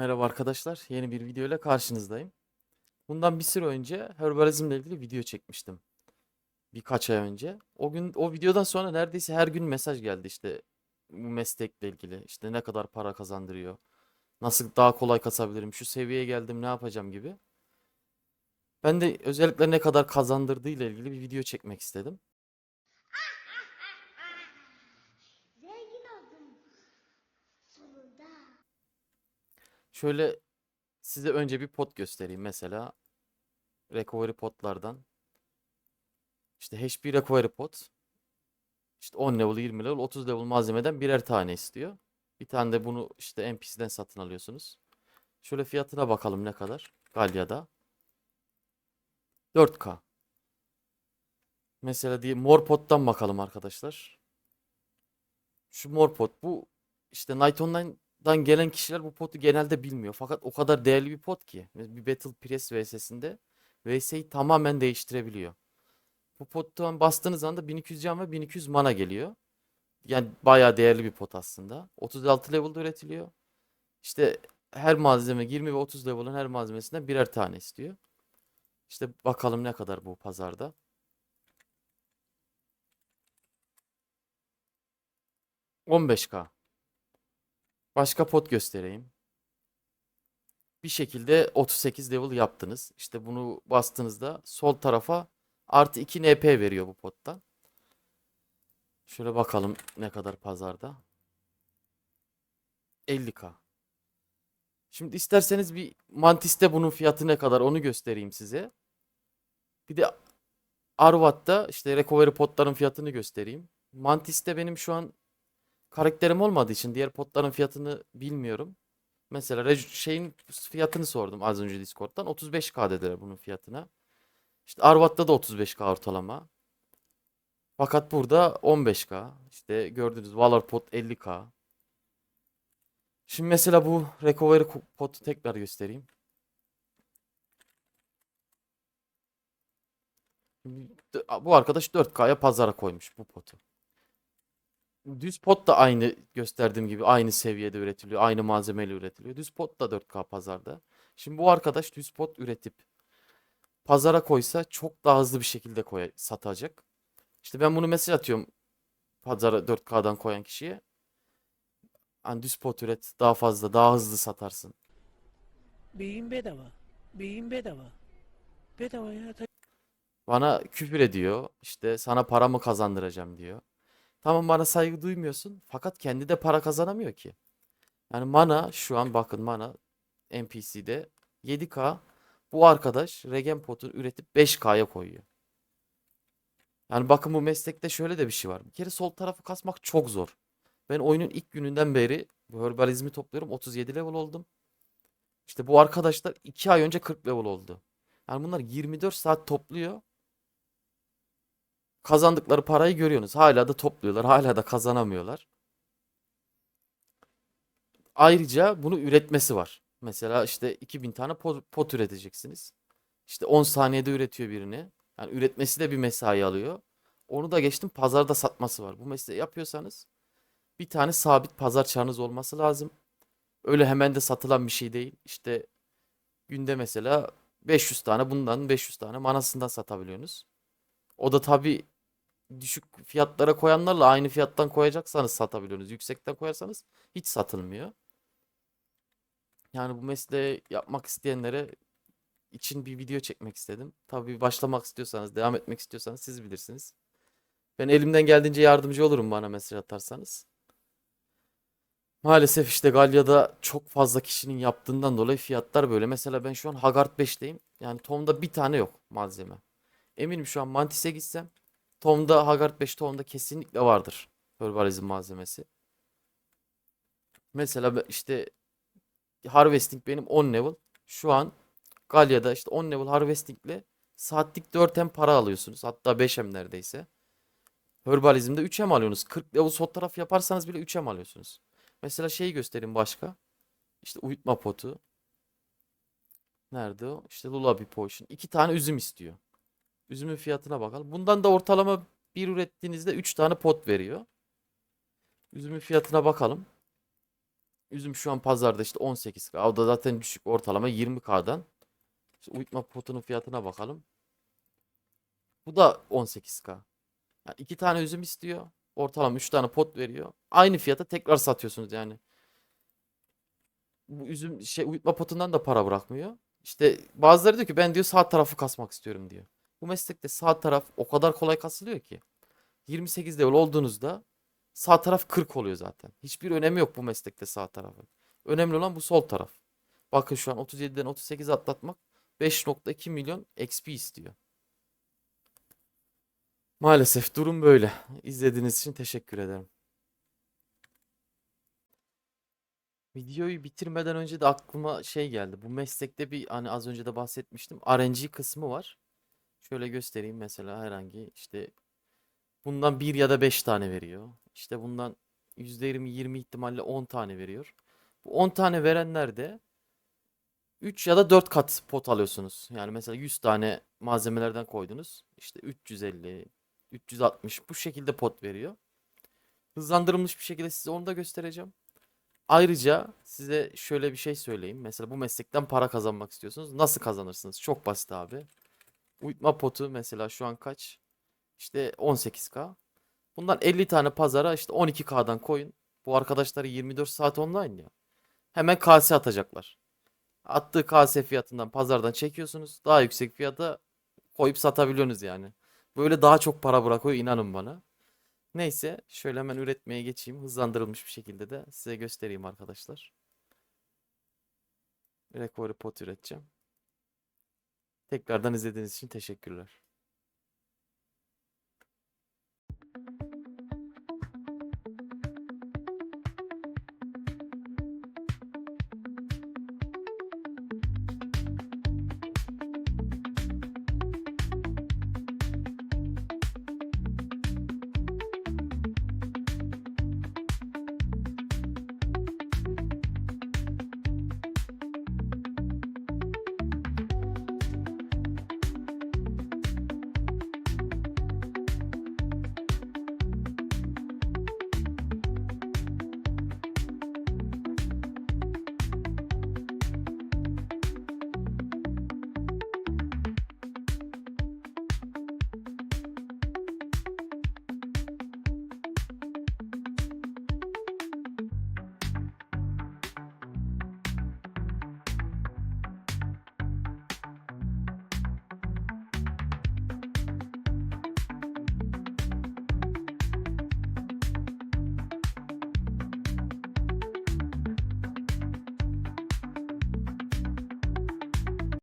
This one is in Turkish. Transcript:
Merhaba arkadaşlar. Yeni bir video ile karşınızdayım. Bundan bir süre önce herbalizmle ilgili video çekmiştim. Birkaç ay önce. O gün o videodan sonra neredeyse her gün mesaj geldi işte bu meslekle ilgili. İşte ne kadar para kazandırıyor. Nasıl daha kolay kasabilirim. Şu seviyeye geldim ne yapacağım gibi. Ben de özellikle ne kadar kazandırdığı ile ilgili bir video çekmek istedim. Şöyle size önce bir pot göstereyim. Mesela recovery potlardan. İşte HP recovery pot. İşte 10 level, 20 level, 30 level malzemeden birer tane istiyor. Bir tane de bunu işte NPC'den satın alıyorsunuz. Şöyle fiyatına bakalım ne kadar. Galya'da. 4K. Mesela diye mor pottan bakalım arkadaşlar. Şu mor pot bu işte Night Online'dan gelen kişiler bu potu genelde bilmiyor. Fakat o kadar değerli bir pot ki. Bir Battle Press VS'sinde VS'yi tamamen değiştirebiliyor. Bu pottan bastığınız anda 1200 can ve 1200 mana geliyor. Yani bayağı değerli bir pot aslında. 36 level'da üretiliyor. İşte her malzeme 20 ve 30 level'ın her malzemesinden birer tane istiyor. İşte bakalım ne kadar bu pazarda. ...15k. Başka pot göstereyim. Bir şekilde 38 level yaptınız. İşte bunu bastığınızda sol tarafa artı 2 NP veriyor bu pottan. Şöyle bakalım ne kadar pazarda. 50k. Şimdi isterseniz bir Mantis'te bunun fiyatı ne kadar onu göstereyim size. Bir de Arvat'ta işte recovery potların fiyatını göstereyim. Mantis'te benim şu an karakterim olmadığı için diğer potların fiyatını bilmiyorum. Mesela şeyin fiyatını sordum az önce Discord'dan. 35k dediler bunun fiyatına. İşte Arvat'ta da 35k ortalama. Fakat burada 15k. İşte gördüğünüz Valor pot 50k. Şimdi mesela bu recovery potu tekrar göstereyim. Bu arkadaş 4K'ya pazara koymuş bu potu. Düz pot da aynı gösterdiğim gibi aynı seviyede üretiliyor. Aynı malzemeyle üretiliyor. Düz pot da 4K pazarda. Şimdi bu arkadaş düz pot üretip pazara koysa çok daha hızlı bir şekilde koy satacak. İşte ben bunu mesaj atıyorum pazara 4K'dan koyan kişiye. Hani düz pot üret daha fazla daha hızlı satarsın. Beyin bedava. Beyin bedava. Bedava ya. Bana küfür ediyor. İşte sana para mı kazandıracağım diyor. Tamam bana saygı duymuyorsun. Fakat kendi de para kazanamıyor ki. Yani mana şu an bakın mana NPC'de 7K. Bu arkadaş Regen Pot'u üretip 5K'ya koyuyor. Yani bakın bu meslekte şöyle de bir şey var. Bir kere sol tarafı kasmak çok zor. Ben oyunun ilk gününden beri bu herbalizmi topluyorum. 37 level oldum. İşte bu arkadaşlar 2 ay önce 40 level oldu. Yani bunlar 24 saat topluyor. Kazandıkları parayı görüyorsunuz. Hala da topluyorlar. Hala da kazanamıyorlar. Ayrıca bunu üretmesi var. Mesela işte 2000 tane pot, pot üreteceksiniz. İşte 10 saniyede üretiyor birini. Yani üretmesi de bir mesai alıyor. Onu da geçtim pazarda satması var. Bu mesleği yapıyorsanız bir tane sabit pazar çarınız olması lazım. Öyle hemen de satılan bir şey değil. İşte günde mesela 500 tane bundan 500 tane manasından satabiliyorsunuz. O da tabii düşük fiyatlara koyanlarla aynı fiyattan koyacaksanız satabiliyorsunuz. Yüksekten koyarsanız hiç satılmıyor. Yani bu mesleği yapmak isteyenlere için bir video çekmek istedim. Tabii başlamak istiyorsanız, devam etmek istiyorsanız siz bilirsiniz. Ben elimden geldiğince yardımcı olurum bana mesaj atarsanız. Maalesef işte Galya'da çok fazla kişinin yaptığından dolayı fiyatlar böyle. Mesela ben şu an Hagard 5'teyim. Yani Tom'da bir tane yok malzeme. Eminim şu an Mantis'e gitsem Tom'da Hagard 5 Tom'da kesinlikle vardır. Herbalizm malzemesi. Mesela işte Harvesting benim 10 level. Şu an Galya'da işte 10 level Harvesting'le saatlik 4M para alıyorsunuz. Hatta 5M neredeyse. Herbalizm'de 3M alıyorsunuz. 40 level sol taraf yaparsanız bile 3M alıyorsunuz. Mesela şeyi göstereyim başka. İşte uyutma potu. Nerede o? İşte Lullaby Potion. İki tane üzüm istiyor. Üzümün fiyatına bakalım. Bundan da ortalama bir ürettiğinizde 3 tane pot veriyor. Üzümün fiyatına bakalım. Üzüm şu an pazarda işte 18K. O da zaten düşük ortalama 20K'dan. İşte uyutma potunun fiyatına bakalım. Bu da 18K. Yani iki tane üzüm istiyor. Ortalama 3 tane pot veriyor. Aynı fiyata tekrar satıyorsunuz yani. Bu üzüm şey uyutma potundan da para bırakmıyor. İşte bazıları diyor ki ben diyor sağ tarafı kasmak istiyorum diyor. Bu meslekte sağ taraf o kadar kolay kasılıyor ki. 28 level olduğunuzda sağ taraf 40 oluyor zaten. Hiçbir önemi yok bu meslekte sağ tarafın. Önemli olan bu sol taraf. Bakın şu an 37'den 38'e atlatmak 5.2 milyon XP istiyor. Maalesef durum böyle. İzlediğiniz için teşekkür ederim. Videoyu bitirmeden önce de aklıma şey geldi. Bu meslekte bir hani az önce de bahsetmiştim. RNG kısmı var. Şöyle göstereyim mesela herhangi işte bundan bir ya da 5 tane veriyor. İşte bundan %20 20 ihtimalle 10 tane veriyor. Bu 10 tane verenler de 3 ya da 4 kat pot alıyorsunuz. Yani mesela 100 tane malzemelerden koydunuz. İşte 350, 360 bu şekilde pot veriyor. Hızlandırılmış bir şekilde size onu da göstereceğim. Ayrıca size şöyle bir şey söyleyeyim. Mesela bu meslekten para kazanmak istiyorsunuz. Nasıl kazanırsınız? Çok basit abi. Uyutma potu mesela şu an kaç? İşte 18K. Bundan 50 tane pazara işte 12K'dan koyun. Bu arkadaşlar 24 saat online ya. Hemen kase atacaklar. Attığı kase fiyatından pazardan çekiyorsunuz. Daha yüksek fiyata koyup satabiliyorsunuz yani. Böyle daha çok para bırakıyor inanın bana. Neyse şöyle hemen üretmeye geçeyim. Hızlandırılmış bir şekilde de size göstereyim arkadaşlar. Recovery pot üreteceğim. Tekrardan izlediğiniz için teşekkürler.